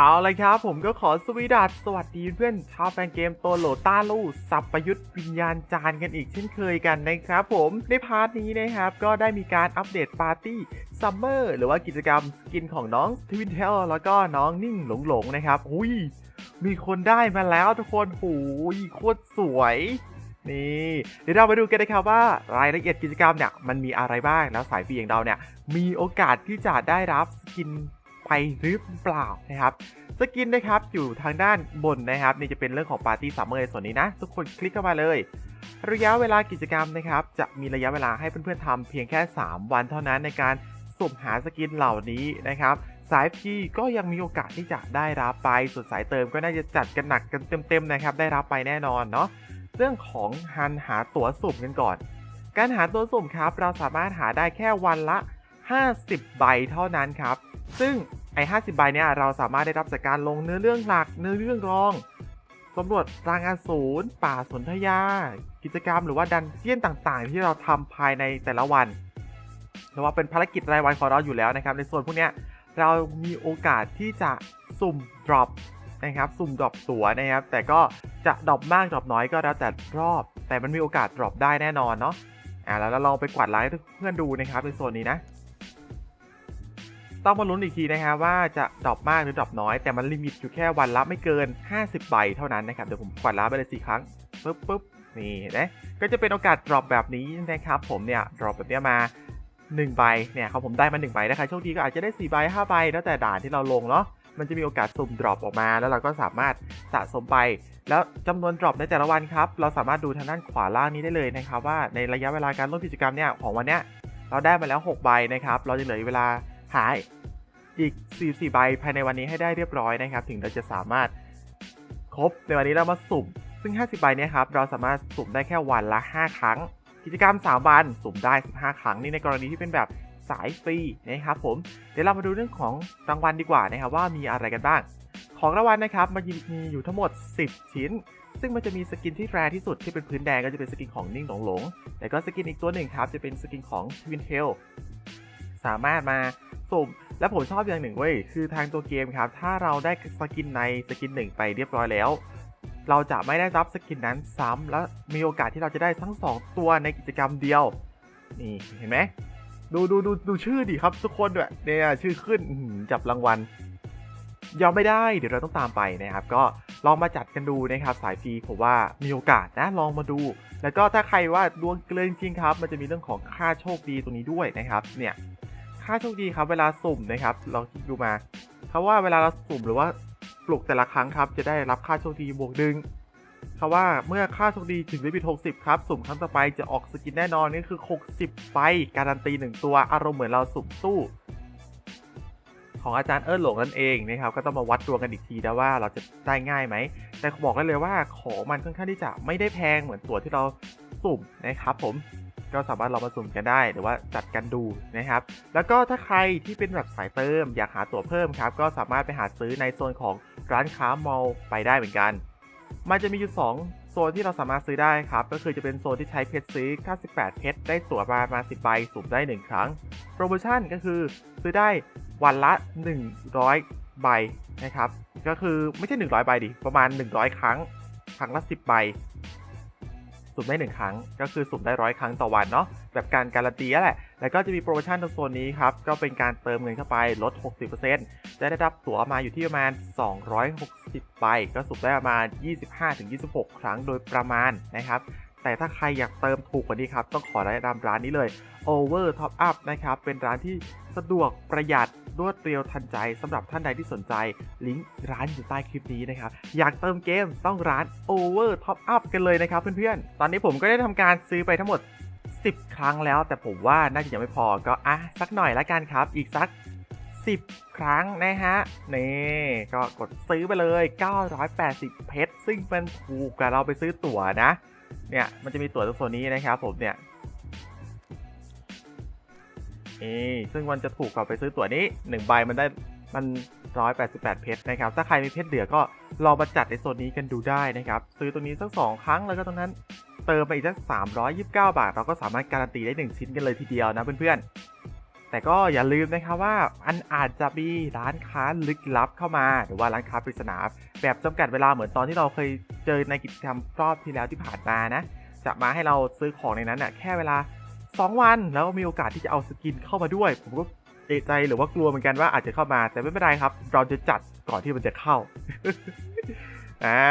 เอาเลยครับผมก็ขอสวีดัสสวัสดีเพื่อนชาวแฟนเกมตัวโหลต้าลู่สับประยุทธ์วิญญาณจานกันอีกเช่นเคยกันนะครับผมในพาร์ทนี้นะครับก็ได้มีการอัปเดตปาร์ตี้ซัมเมอร์หรือว่ากิจกรรมสกินของน้องทวินเทลแล้วก็น้องนิ่งหลงหลงๆนะครับอุ้ยมีคนได้มาแล้วทุกคนโอ้ยโคตรสวยนี่เดี๋ยวเรามาดูกันนะครับว่ารายละเอียดกิจกรรมเนี่ยมันมีอะไรบ้างแล้วสายฟรีอย่างเราเนี่ยมีโอกาสที่จะได้รับสกิน ไปหรือเปล่านะครับสกินนะครับอยู่ทางด้านบนนะครับนี่จะเป็นเรื่องของปาร์ตี้ซัมเมอร์ในส่วนนี้นะ ทุกคนคลิกเข้ามาเลย ระยะเวลากิจกรรมนะครับ จะมีระยะเวลาให้เพื่อนๆทำเพียงแค่ 3 วันเท่านั้นในการสุ่มหาสกินเหล่านี้นะครับ สายพีก็ยังมีโอกาสที่จะได้รับไปส่วนสายเติมก็น่าจะจัดกันหนักกันเต็มๆนะครับ ได้รับไปแน่นอนเนาะเรื่องของหันหาตั๋วสุ่มกันก่อน การหาตัวสุ่มครับ เราสามารถหาได้แค่วันละ 50 ใบเท่านั้นครับ ซึ่ง ไอ้50 ใบเนี่ยเราสามารถได้รับจากการลงเนื้อเรื่องหลัก เนื้อเรื่องรองสำรวจรางอสูรป่าสนธยา กิจกรรมหรือว่าดันเจี้ยนต่างๆ ที่เราทำภายในแต่ละวันหรือว่าเป็นภารกิจรายวันของเราอยู่แล้วนะครับ ในส่วนพวกเนี้ยเรามีโอกาสที่จะสุ่ม drop นะครับสุ่ม drop ตั๋วนะครับ แต่ก็จะ drop มาก drop น้อยก็แล้วแต่รอบ แต่มันมีโอกาส drop ได้แน่นอนเนาะอ่าแล้วเราลองไปกวาดล้างให้เพื่อนดูนะครับในโซนนี้นะ ต้องมาลุ้นอีกทีนะครับว่าจะดรอปมากหรือดรอปน้อยแต่มันลิมิตอยู่แค่วันละไม่เกิน 50 ใบเท่านั้นนะครับเดี๋ยวผมกวาดล้าไปเลยสี่ครั้งปุ๊บปุ๊บนี่นะก็จะเป็นโอกาสดรอปแบบนี้นะครับผมเนี่ยดรอปแบบนี้มา1ใบเนี่ยเขาผมได้มา1ใบนะครับโชคดีก็อาจจะได้4ใบ5ใบแล้วแต่ด่านที่เราลงเนาะมันจะมีโอกาสสุ่มดรอปออกมาแล้วเราก็สามารถสะสมไป แล้วจำนวนดรอปในแต่ละวันครับ เราสามารถดูทางด้านขวาล่างนี้ได้เลยนะครับว่าในระยะเวลาการร่วมกิจกรรมเนี่ยของวันเนี้ยเราได้มาแล้ว 6 ใบนะครับ เราจะเหลือเวลา หายอีก 44 ใบภายในวันนี้ให้ได้เรียบร้อยนะครับ ถึงเราจะสามารถครบในวันนี้เรามาสุ่ม ซึ่ง 50 ใบเนี่ยครับ เราสามารถสุ่มได้แค่วันละ 5 ครั้ง กิจกรรม 3 วัน สุ่มได้ 15 ครั้ง นี่ในกรณีที่เป็นแบบสายฟรีนะครับผม เดี๋ยวเรามาดูเรื่องของรางวัลดีกว่านะครับว่ามีอะไรกันบ้าง ของรางวัลนะครับมันมีอยู่ทั้งหมด 10 ชิ้น ซึ่งมันจะมีสกินที่แรร์ที่สุดที่เป็นพื้นแดงก็จะเป็นสกินของนิ่งหลงหลงแต่ก็สกินอีกตัวหนึ่งครับจะเป็นสกินของทวินเทล สามารถมาสุ่มและผมชอบอย่างหนึ่งเว้ยคือทางตัวเกมครับ ถ้าเราได้สกินในสกินหนึ่งไปเรียบร้อยแล้ว เราจะไม่ได้รับสกินนั้นซ้ำและมีโอกาสที่เราจะได้ทั้ง 2 ตัวในกิจกรรมเดียว นี่เห็นไหมดูดูดูดูชื่อดิครับ ทุกคนด้วยเนี่ยชื่อขึ้นจับรางวัลยอมไม่ได้เดี๋ยวเราต้องตามไปนะครับ ก็ลองมาจัดกันดูนะครับ สายฟรีผมว่ามีโอกาสนะลองมาดู แล้วก็ถ้าใครว่าดวงเกลือจริงครับ มันจะมีเรื่องของค่าโชคดีตรงนี้ด้วยนะครับ เนี่ย ค่าโชคดีครับ เวลาสุ่มนะครับลองคิดดูมาเขาว่าเวลาเราสุ่มหรือว่าปลุกแต่ละครั้งครับ จะได้รับค่าโชคดีบวกดึงเขาว่าเมื่อค่าโชคดีถึงลิมิต60 ครับ สุ่มครั้งต่อไปจะออกสกินแน่นอนนี่คือ 60ใบการันตีหนึ่งตัวอารมณ์เหมือนเราสุ่มตู้ ของอาจารย์เอิร์หลงนั่นเองนะครับ ก็ต้องมาวัดดวงกันอีกทีนะว่าเราจะได้ง่ายไหม แต่บอกได้เลยว่าของมันค่อนข้างที่จะไม่ได้แพงเหมือนตัวที่เราสุ่มนะครับผม ก็สามารถลองมาสุ่มกันได้หรือว่าจัดกันดูนะครับ แล้วก็ถ้าใครที่เป็นแบบสายเติม อยากหาตั๋วเพิ่มครับ ก็สามารถไปหาซื้อในโซนของร้านค้ามอลไปได้เหมือนกัน มันจะมีอยู่ 2 โซนที่เราสามารถซื้อได้ครับ ก็คือจะเป็นโซนที่ใช้เพชรซื้อ 98 เพชรได้ตั๋วมาประมาณ10 ใบสุ่มได้ 1 ครั้ง โปรโมชั่นก็คือซื้อได้วันละ 100 ใบนะครับ ก็คือไม่ใช่ 100 ใบดิ ประมาณ 100 ครั้ง ครั้งละ 10 ใบ สุ่มได้ 1 ครั้ง ก็คือสุ่มได้ร้อยครั้งต่อวันเนาะแบบการการันตีนั่นแหละ แล้วก็จะมีโปรโมชั่นตรงโซนนี้ครับ ก็เป็นการเติมเงินเข้าไปลด 60%จะได้รับตั๋วมาอยู่ที่ประมาณ 260ใบก็สุ่มได้ประมาณ 25-26 ครั้งโดยประมาณนะครับ แต่ถ้าใครอยากเติมถูกกว่านี้ครับ ต้องขอแนะนำร้านนี้เลย Over Top Up นะครับ เป็นร้านที่สะดวกประหยัดรวดเร็วทันใจสำหรับท่านใดที่สนใจ ลิงก์ร้านอยู่ใต้คลิปนี้นะครับ อยากเติมเกมต้องร้าน Over Top Up กันเลยนะครับเพื่อนๆ ตอนนี้ผมก็ได้ทำการซื้อไปทั้งหมด 10 ครั้งแล้ว แต่ผมว่าน่าจะยังไม่พอก็อะสักหน่อยละกันครับ อีกสัก 10 ครั้งนะฮะนี่ก็กดซื้อไปเลย 980 เพชรซึ่งเป็นถูกกว่าเราไปซื้อตั๋วนะ เนี่ยมันจะมีตั๋วตัวนนี้นะครับผมเนี่ยเอซึ่งมันจะถูกกว่าไปซื้อตั๋วนี้1ใบมันได้มัน 188 เพชรนะครับ ถ้าใครมีเพชรเหลือก็ลองมาจัดในโซนนี้กันดูได้นะครับ ซื้อตัวนี้สัก 2 ครั้งแล้วก็ตรงนั้นเติมไปอีกสัก329 บาท เราก็สามารถการันตีได้ 1 ชิ้นกันเลยทีเดียวนะเพื่อนๆ แต่ก็อย่าลืมนะครับว่าอันอาจจะมีร้านค้าลึกลับเข้ามา หรือว่าร้านค้าปริศนา แบบจำกัดเวลาเหมือนตอนที่เราเคยเจอในกิจกรรมรอบที่แล้วที่ผ่านมานะ จะมาให้เราซื้อของในนั้นน่ะแค่เวลา 2 วันแล้วมีโอกาสที่จะเอาสกินเข้ามาด้วย ผมก็เอะใจหรือว่ากลัวเหมือนกันว่าอาจจะเข้ามาแต่ไม่เป็นไรครับ เราจะจัดก่อนที่มันจะเข้าอ่า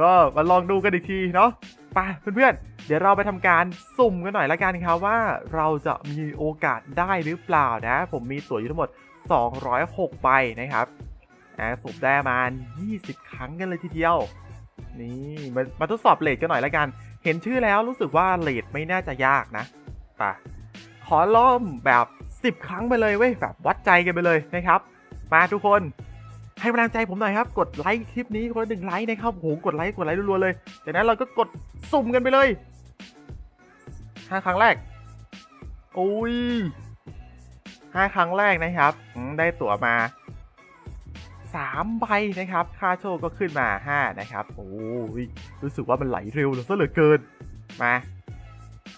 ก็มาลองดูกันอีกทีเนาะ ไปเพื่อนๆ เดี๋ยวเราไปทำการสุ่มกันหน่อยละกันครับว่าเราจะมีโอกาสได้หรือเปล่านะ ผมมีตั๋วอยู่ทั้งหมด 206ใบนะครับอ่าสุ่มได้มา20 ครั้งกันเลยทีเดียว นี่มามาทดสอบเลทกันหน่อยละกัน เห็นชื่อแล้วรู้สึกว่าเลทไม่น่าจะยากนะไปขอล้อมแบบ 10 ครั้งไปเลยเว้ยแบบวัดใจกันไปเลยนะครับ มาทุกคน ให้กำลังใจผมหน่อยครับ กดไลค์คลิปนี้คนละหนึ่งไลค์นะครับโหกดไลค์กดไลค์รัวๆเลย จากนั้นเราก็กดสุ่มกันไปเลยห้าครั้งแรกโอ้ยห้าครั้งแรกนะครับได้ตั๋วมาสามใบนะครับ ค่าโชคก็ขึ้นมาห้านะครับ โอ้ยรู้สึกว่ามันไหลเร็วเหลือเกิน มา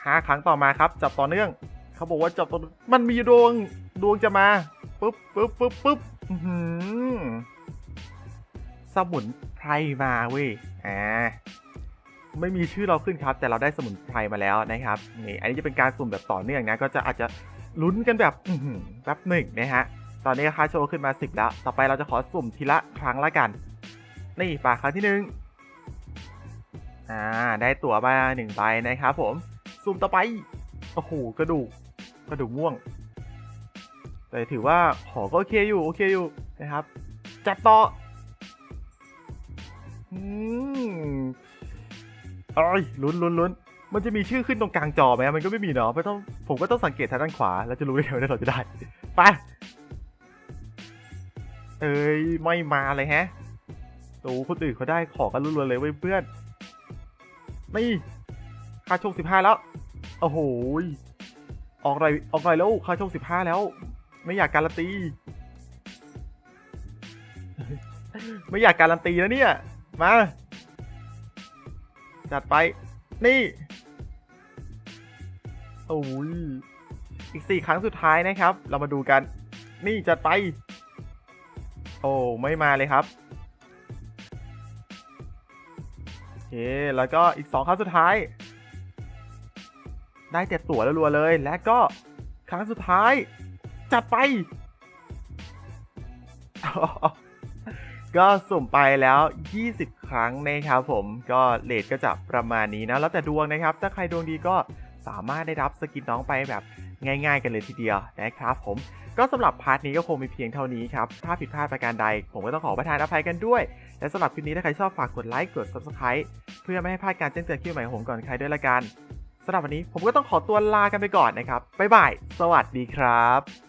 ห้าครั้งต่อมาครับ จับต่อเนื่อง เขาบอกว่าจับต่อมันมีดวงดวงจะมาปุ๊บปุ๊บปุ๊บปุ๊บ สมุนไพรมาเว้ย อ่า ไม่มีชื่อเราขึ้นครับ แต่เราได้สมุนไพรมาแล้วนะครับนี่อันนี้จะเป็นการสุ่มแบบต่อเนื่องนะ ก็จะอาจจะลุ้นกันแบบแป๊บหนึ่งนะฮะ ตอนนี้ค่าโชว์ขึ้นมา 10 แล้ว ต่อไปเราจะขอสุ่มทีละครั้งละกัน นี่ปากครั้งที่หนึ่งอ่า ได้ตั๋วมาหนึ่งใบนะครับผม สุ่มต่อไป โอ้โห กระดูก กระดูกม่วง แต่ถือว่าขอก็โอเคอยู่โอเคอยู่นะครับ จัดต่ออืมเอ้ยลุ้นลุ้นลุ้นมันจะมีชื่อขึ้นตรงกลางจอไหมมันก็ไม่มีเนาะไม่ต้องผมก็ต้องสังเกตทางด้านขวา แล้วจะรู้ได้ไงว่าเราจะได้ ไป เอ้ย ไม่มาเลยฮะตูคนอื่นเขาได้ขอกันรัวๆเลยเว้ยเพื่อนนี่ค่าโชคสิบห้าแล้ว โอ้โห ออกไรออกไรแล้วค่าโชคสิบห้าแล้ว ไม่อยากการันตี ไม่อยากการันตีแล้วเนี่ย มา จัดไป นี่โอ้ยอีกสี่ครั้งสุดท้ายนะครับ เรามาดูกัน นี่จัดไป โอ้ไม่มาเลยครับโอเคแล้วก็อีกสองครั้งสุดท้าย ได้แต่ตั๋วแล้วรัวๆเลย และก็ครั้งสุดท้าย จัดไป ก็สุ่มไปแล้ว 20 ครั้งนะครับผมก็เลทก็จะประมาณนี้นะ แล้วแต่ดวงนะครับ ถ้าใครดวงดีก็สามารถได้รับสกินน้องไปแบบง่ายๆ กันเลยทีเดียวนะครับผมก็สำหรับพาร์ทนี้ก็คงมีเพียงเท่านี้ครับ ถ้าผิดพลาดประการใด ผมก็ต้องขอประทานอภัยกันด้วย และสำหรับคลิปนี้ถ้าใครชอบฝากกดไลค์ กด subscribe เพื่อไม่ให้พลาดการแจ้งเตือนคลิปใหม่ของผมก่อนใครด้วยละกันสำหรับวันนี้ผมก็ต้องขอตัวลากันไปก่อนนะครับ บ๊ายบาย สวัสดีครับ